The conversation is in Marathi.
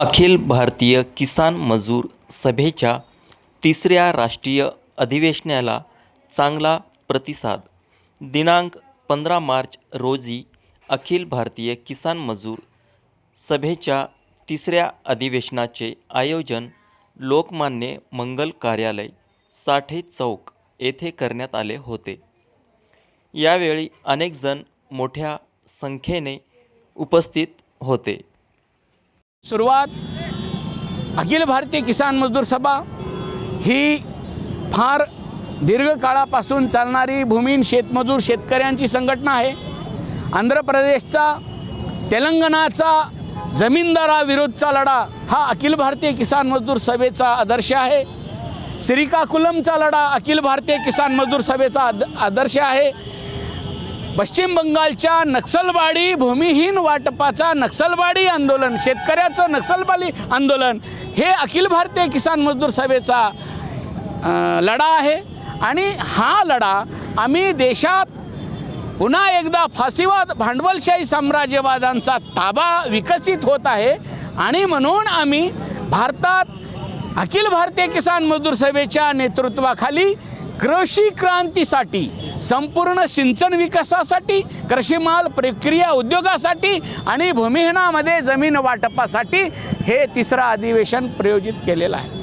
अखिल भारतीय किसान मजूर सभेच्या तिसऱ्या राष्ट्रीय अधिवेशनाला चांगला प्रतिसाद. दिनांक पंधरा मार्च रोजी अखिल भारतीय किसान मजूर सभेच्या तिसऱ्या अधिवेशनाचे आयोजन लोकमान्य मंगल कार्यालय साठे चौक येथे करण्यात आले होते. यावेळी अनेकजण मोठ्या संख्येने उपस्थित होते. सुरुवात अखिल भारतीय किसान मजदूर सभा ही फार दीर्घकाळापासून चालणारी भूमीन शेतमजूर शेतकऱ्यांची संघटना आहे. आंध्र प्रदेशचा तेलंगणाचा जमीनदाराविरोधचा लढा हा अखिल भारतीय किसान मजदूर सभेचा आदर्श आहे. श्रीकाकुलमचा लढा अखिल भारतीय किसान मजदूर सभेचा आद आदर्श आहे. पश्चिम बंगालच्या नक्षलवाडी भूमिहीन वाटपाचा नक्षलवाडी आंदोलन शेतकऱ्याचं नक्सलवाली आंदोलन हे अखिल भारतीय किसान मजदूर सभेचा लढा आहे. आणि हा लढा आम्ही देशात पुन्हा एकदा फाशीवाद भांडवलशाही साम्राज्यवादांचा ताबा विकसित होत आहे. आणि म्हणून आम्ही भारतात अखिल भारतीय किसान मजदूर सभेच्या नेतृत्वाखाली कृषी क्रांतीसाठी संपूर्ण सिंचन विकासासाठी कृषीमाल प्रक्रिया उद्योगासाठी आणि भूमिहीनामध्ये जमीन वाटपासाठी हे तिसरं अधिवेशन प्रयोजित केलेलं आहे.